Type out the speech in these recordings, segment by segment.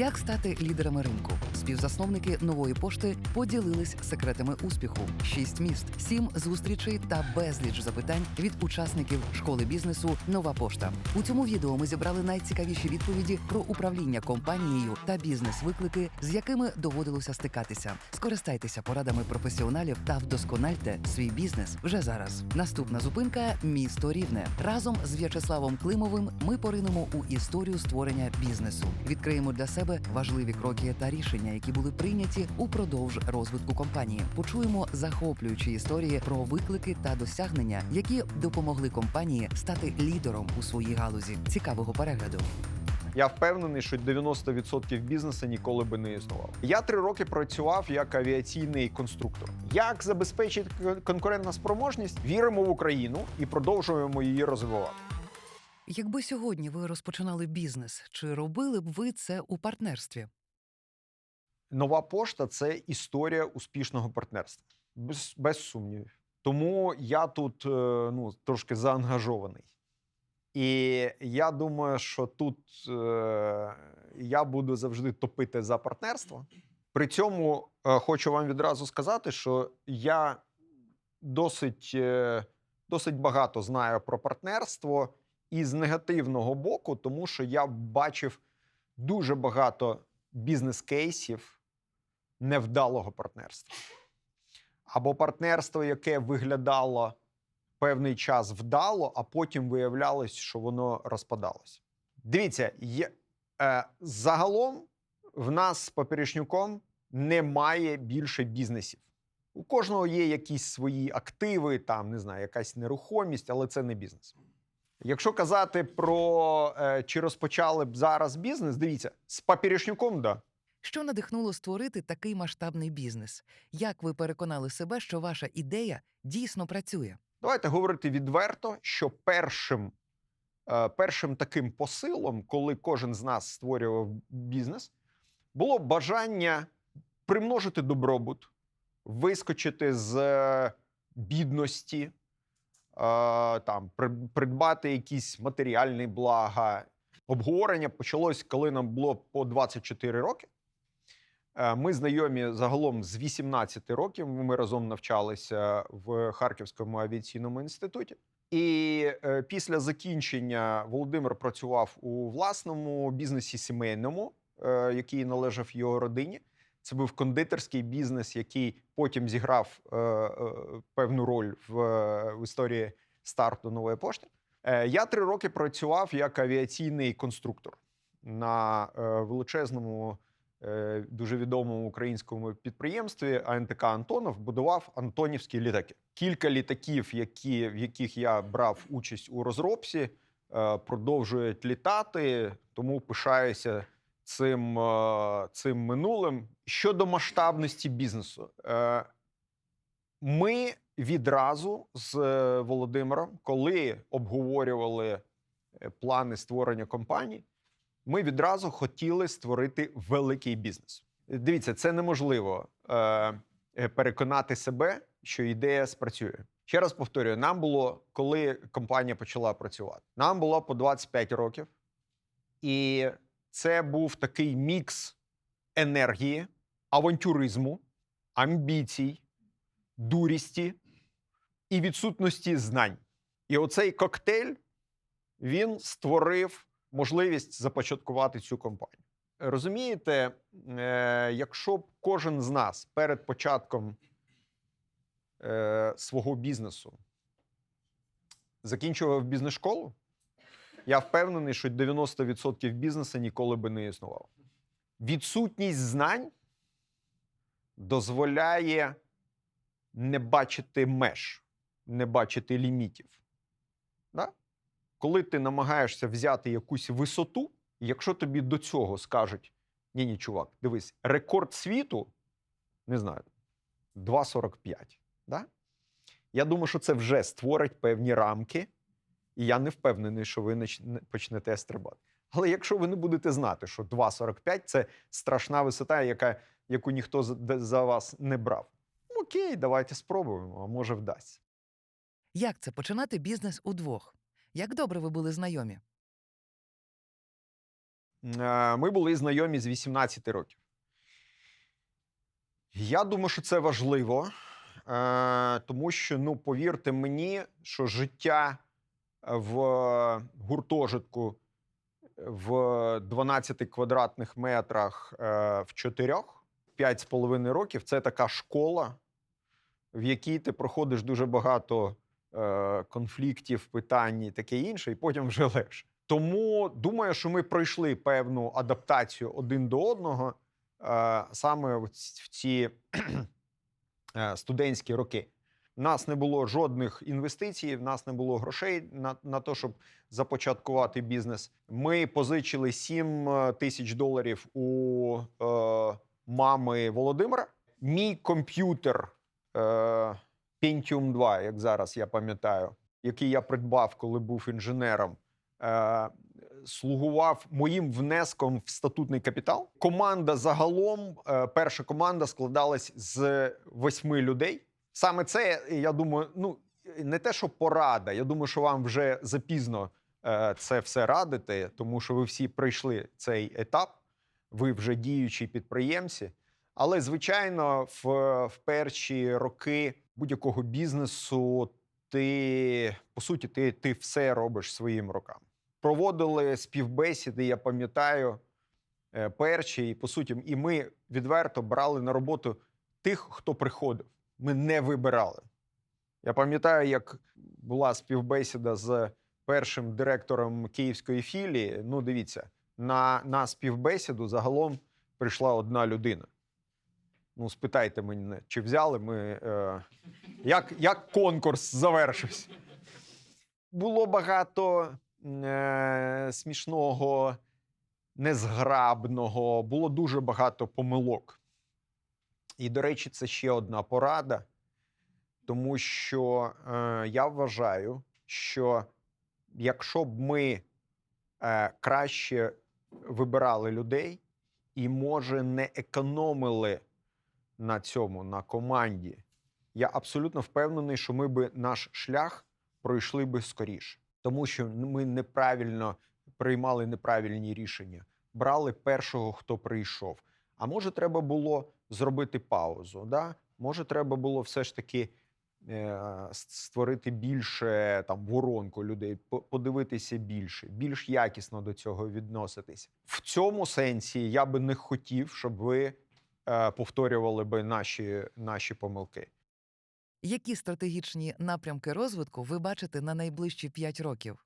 Як стати лідерами ринку? Співзасновники нової пошти поділились секретами успіху: шість міст, сім зустрічей та безліч запитань від учасників школи бізнесу. Нова пошта. У цьому відео ми зібрали найцікавіші відповіді про управління компанією та бізнес-виклики, з якими доводилося стикатися. Скористайтеся порадами професіоналів та вдоскональте свій бізнес вже зараз. Наступна зупинка місто Рівне. Разом з В'ячеславом Климовим ми поринемо у історію створення бізнесу. Відкриємо для себе важливі кроки та рішення, які були прийняті упродовж розвитку компанії. Почуємо захоплюючі історії про виклики та досягнення, які допомогли компанії стати лідером у своїй галузі. Цікавого перегляду. Я впевнений, що 90% бізнесу ніколи би не існував. Я три роки працював як авіаційний конструктор. Як забезпечити кон- конкурентну спроможність? Віримо в Україну і продовжуємо її розвивати. Якби сьогодні ви розпочинали бізнес, чи робили б ви це у партнерстві? Нова пошта це історія успішного партнерства, без, без сумнівів. Тому я тут е, ну, трошки заангажований. І я думаю, що тут е, я буду завжди топити за партнерство. При цьому е, хочу вам відразу сказати, що я досить, е, досить багато знаю про партнерство і з негативного боку, тому що я бачив дуже багато бізнес-кейсів невдалого партнерства. Або партнерство, яке виглядало певний час вдало, а потім виявлялось, що воно розпадалось. Дивіться, є, е, загалом в нас з Поперечнюком немає більше бізнесів. У кожного є якісь свої активи, там не знаю, якась нерухомість, але це не бізнес. Якщо казати про е, чи розпочали б зараз бізнес, дивіться, з Поперечнюком, да. Що надихнуло створити такий масштабний бізнес? Як ви переконали себе, що ваша ідея дійсно працює? Давайте говорити відверто, що першим, е, першим таким посилом, коли кожен з нас створював бізнес, було бажання примножити добробут, вискочити з е, бідності, там, придбати якісь матеріальні блага. Обговорення почалось, коли нам було по 24 роки. Е, Ми знайомі загалом з 18 років. Ми разом навчалися в Харківському авіаційному інституті. І е, після закінчення Володимир працював у власному бізнесі сімейному, е, який належав його родині. Це був кондитерський бізнес, який потім зіграв е, е, певну роль в, е, в історії старту нової пошти. Е, я три роки працював як авіаційний конструктор на е, величезному е, дуже відомому українському підприємстві АНТК Антонов будував антонівські літаки. Кілька літаків, які, в яких я брав участь у розробці, е, продовжують літати, тому пишаюся цим, е, цим минулим. Щодо масштабності бізнесу, е, ми відразу з е, Володимиром, коли обговорювали плани створення компанії, ми відразу хотіли створити великий бізнес. Дивіться, це неможливо переконати себе, що ідея спрацює. Ще раз повторюю: нам було, коли компанія почала працювати, нам було по 25 років, і це був такий мікс енергії, авантюризму, амбіцій, дурісті і відсутності знань. І оцей коктейль він створив можливість започаткувати цю компанію. Розумієте, е, якщо б кожен з нас перед початком е, свого бізнесу закінчував бізнес-школу, я впевнений, що 90% бізнесу ніколи би не існував. Відсутність знань дозволяє не бачити меж, не бачити лімітів. Да? Коли ти намагаєшся взяти якусь висоту, якщо тобі до цього скажуть: ні, ні, чувак, дивись, рекорд світу, не знаю, 2,45. Да? Я думаю, що це вже створить певні рамки, і я не впевнений, що ви почнете стрибати. Але якщо ви не будете знати, що 2,45 це страшна висота, яка, яку ніхто за, вас не брав. Ну, Окей, давайте спробуємо, а може вдасться. Як це починати бізнес удвох? Як добре ви були знайомі? Е, Ми були знайомі з 18 років. Я думаю, що це важливо, е, тому що, ну, повірте мені, що життя в гуртожитку в 12 квадратних метрах е, в чотирьох, 5,5 років це така школа, в якій ти проходиш дуже багато е, конфліктів, питань і таке інше, і потім вже легше. Тому думаю, що ми пройшли певну адаптацію один до одного е, саме в ці студентські роки. Нас не було жодних інвестицій, в нас не було грошей на, на те, щоб започаткувати бізнес. Ми позичили 7 е, тисяч доларів у е, мами Володимира. Мій комп'ютер е, Pentium 2, як зараз я пам'ятаю, який я придбав, коли був інженером, е, слугував моїм внеском в статутний капітал. Команда загалом, е, перша команда складалась з восьми людей. Саме це, я думаю, ну не те, що порада. Я думаю, що вам вже запізно е, це все радити, тому що ви всі пройшли цей етап, ви вже діючі підприємці. Але, звичайно, в, в перші роки будь-якого бізнесу ти, по суті, ти, ти все робиш своїм руками. Проводили співбесіди, я пам'ятаю, е, перші, і по суті, і ми відверто брали на роботу тих, хто приходив. Ми не вибирали. Я пам'ятаю, як була співбесіда з першим директором київської філії. Ну, дивіться, на, на співбесіду загалом прийшла одна людина. Ну, спитайте мене, чи взяли ми. Е, як, як конкурс завершився? Було багато е, смішного, незграбного, було дуже багато помилок. І, до речі, це ще одна порада, тому що е, я вважаю, що якщо б ми е, краще вибирали людей і, може, не економили на цьому, на команді, я абсолютно впевнений, що ми би наш шлях пройшли би скоріше, тому що ми неправильно приймали неправильні рішення, брали першого, хто прийшов. А може, треба було зробити паузу. Да? Може, треба було все ж таки е, створити більше там воронку людей, подивитися більше, більш якісно до цього відноситися. В цьому сенсі я би не хотів, щоб ви е, повторювали би наші, наші помилки. Які стратегічні напрямки розвитку ви бачите на найближчі 5 років?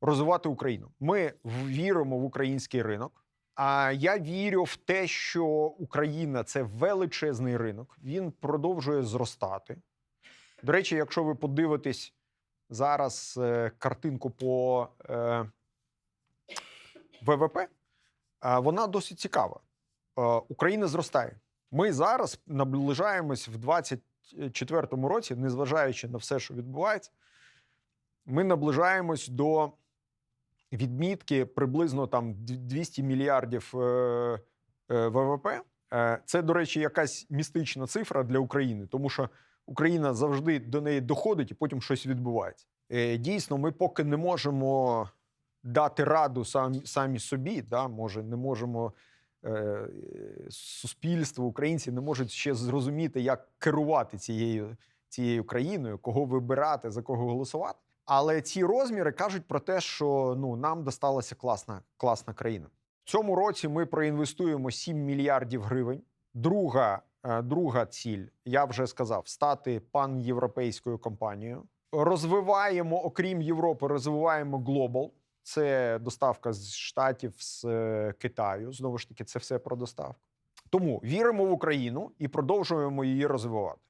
розвивати Україну. Ми віримо в український ринок. А я вірю в те, що Україна це величезний ринок. Він продовжує зростати. До речі, якщо ви подивитесь зараз е, картинку по е, ВВП, вона досить цікава. Е, Україна зростає. Ми зараз наближаємось в 2024 році, незважаючи на все, що відбувається, ми наближаємось до відмітки приблизно там 200 мільярдів е, е, ВВП. Е, Це, до речі, якась містична цифра для України, тому що Україна завжди до неї доходить і потім щось відбувається. Дійсно, ми поки не можемо дати раду самі, самі собі, да, може, не можемо. Суспільство, українці не можуть ще зрозуміти, як керувати цією, цією країною, кого вибирати, за кого голосувати. Але ці розміри кажуть про те, що ну нам досталася класна, класна країна. В цьому році ми проінвестуємо 7 мільярдів гривень. Друга, е, друга ціль, я вже сказав, стати панєвропейською компанією. Розвиваємо, окрім Європи, розвиваємо Global. Це доставка з Штатів, з е, Китаю. Знову ж таки, це все про доставку. Тому віримо в Україну і продовжуємо її розвивати.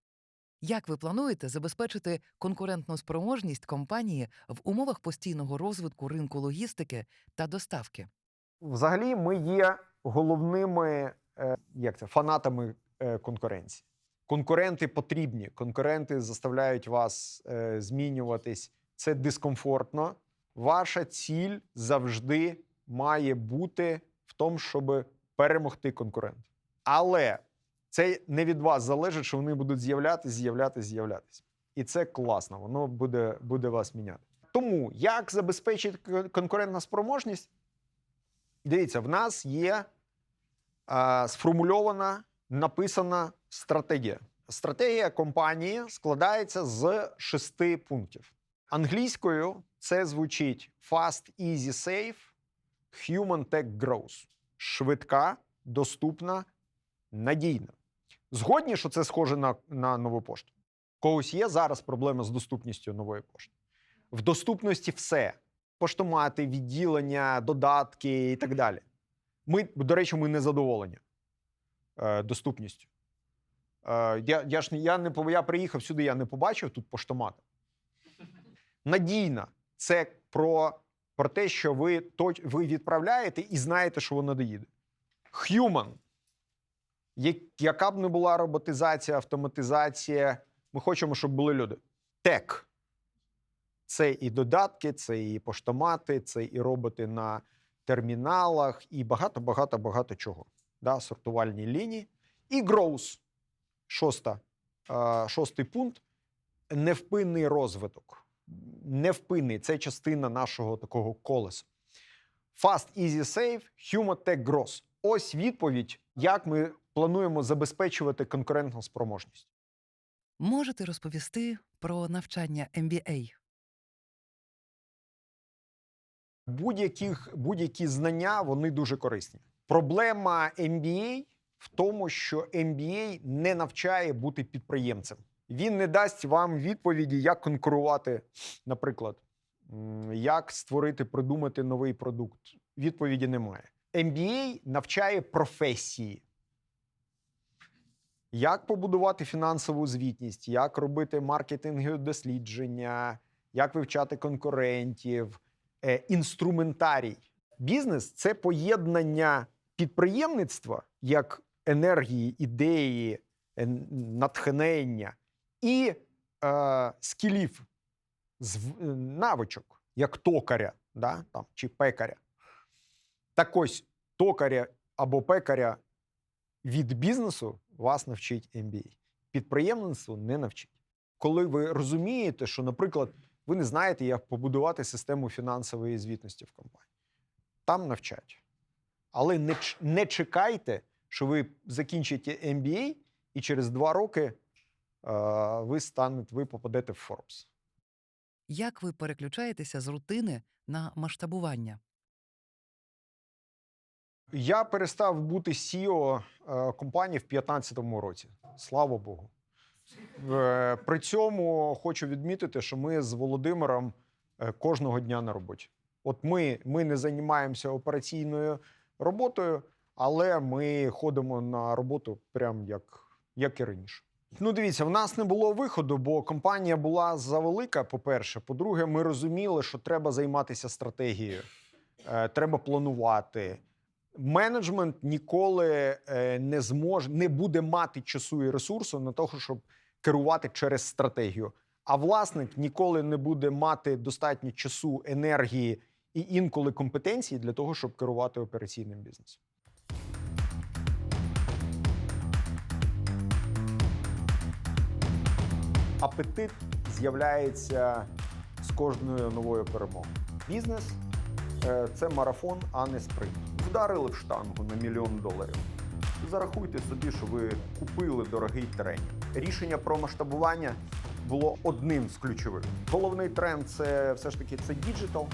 Як ви плануєте забезпечити конкурентну спроможність компанії в умовах постійного розвитку ринку логістики та доставки? Взагалі, ми є головними е, як це, фанатами е, конкуренції. Конкуренти потрібні, конкуренти заставляють вас е, змінюватись. Це дискомфортно. Ваша ціль завжди має бути в тому, щоб перемогти конкурентів. Але це не від вас залежить, що вони будуть з'являтися, з'являтися, з'являтися. І це класно, воно буде, буде вас міняти. Тому як забезпечити кон- конкурентну спроможність? Дивіться, в нас є е, сформульована, написана стратегія. Стратегія компанії складається з шести пунктів. Англійською це звучить Fast, Easy, Safe, Human Tech Growth. Швидка, доступна, надійна. Згодні, що це схоже на, на нову пошту. Когось є зараз проблема з доступністю нової пошти. В доступності все: поштомати, відділення, додатки і так далі. Ми, до речі, ми не задоволені е, доступністю. Е, я, я ж я не я приїхав сюди, я не побачив тут поштомата. Надійна це про, про те, що ви, точ- ви відправляєте і знаєте, що воно доїде. Human. Яка б не була роботизація, автоматизація, ми хочемо, щоб були люди. Тек. Це і додатки, це і поштомати, це і роботи на терміналах, і багато, багато, чого. Да, сортувальні лінії. І growth. Шоста, шостий пункт невпинний розвиток. Невпинний це частина нашого такого колеса. Fast, easy, safe, human tech growth. Ось відповідь, як ми плануємо забезпечувати конкурентну спроможність. Можете розповісти про навчання MBA? Будь-які знання вони дуже корисні. Проблема MBA в тому, що MBA не навчає бути підприємцем. Він не дасть вам відповіді, як конкурувати, наприклад, як створити, придумати новий продукт. Відповіді немає. MBA навчає професії. Як побудувати фінансову звітність, як робити маркетингові дослідження, як вивчати конкурентів, е, інструментарій. Бізнес це поєднання підприємництва як енергії, ідеї, е, натхнення і е, скілів, е, навичок, як токаря да, там, чи пекаря. Так ось токаря або пекаря від бізнесу вас навчить MBA. Підприємництво не навчить. Коли ви розумієте, що, наприклад, ви не знаєте, як побудувати систему фінансової звітності в компанії. Там навчать. Але не, не чекайте, що ви закінчите MBA, і через два роки е, ви станете, ви попадете в Forbes. Як ви переключаєтеся з рутини на масштабування? Я перестав бути CEO е, компанії в 2015 році. Слава Богу. Е, При цьому хочу відмітити, що ми з Володимиром е, кожного дня на роботі. От ми, ми не займаємося операційною роботою, але ми ходимо на роботу прям як, як і раніше. Ну, дивіться, в нас не було виходу, бо компанія була завелика. По-перше, по-друге, ми розуміли, що треба займатися стратегією, треба планувати. Менеджмент ніколи е, не зможе, не буде мати часу і ресурсу на того, щоб керувати через стратегію. А власник ніколи не буде мати достатньо часу, енергії і інколи компетенції для того, щоб керувати операційним бізнесом. Апетит з'являється з кожною новою перемогою. Бізнес е, це марафон, а не спринт. Вдарили в штангу на мільйон доларів. Зарахуйте собі, що ви купили дорогий тренінг. Рішення про масштабування було одним з ключових. Головний тренд це все ж таки це діджитал.